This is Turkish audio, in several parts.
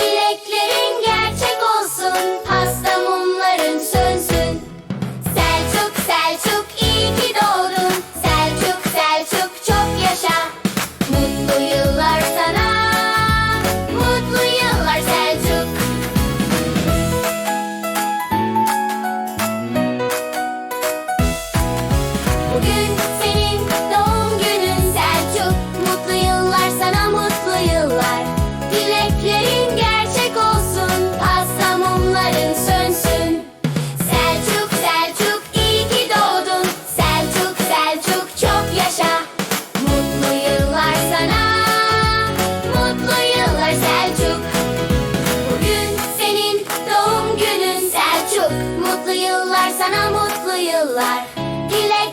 Dileklerin gerçek olsun Pasta mumların Selçuk Selçuk iyi ki doğdun. Selçuk Selçuk çok yaşa. Mutlu yıllar sana. Mutlu yıllar Selçuk. Bugün yıllar. Dile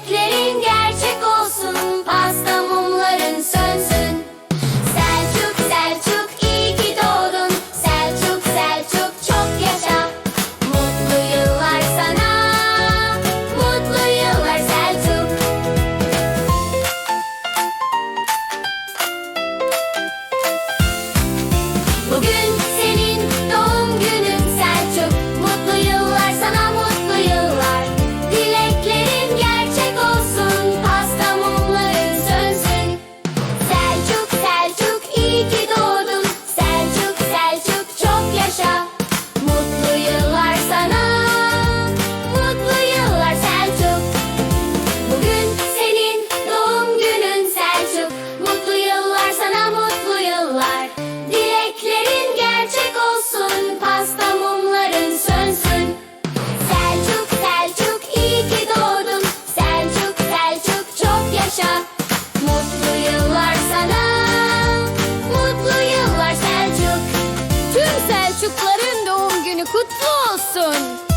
kutlu olsun.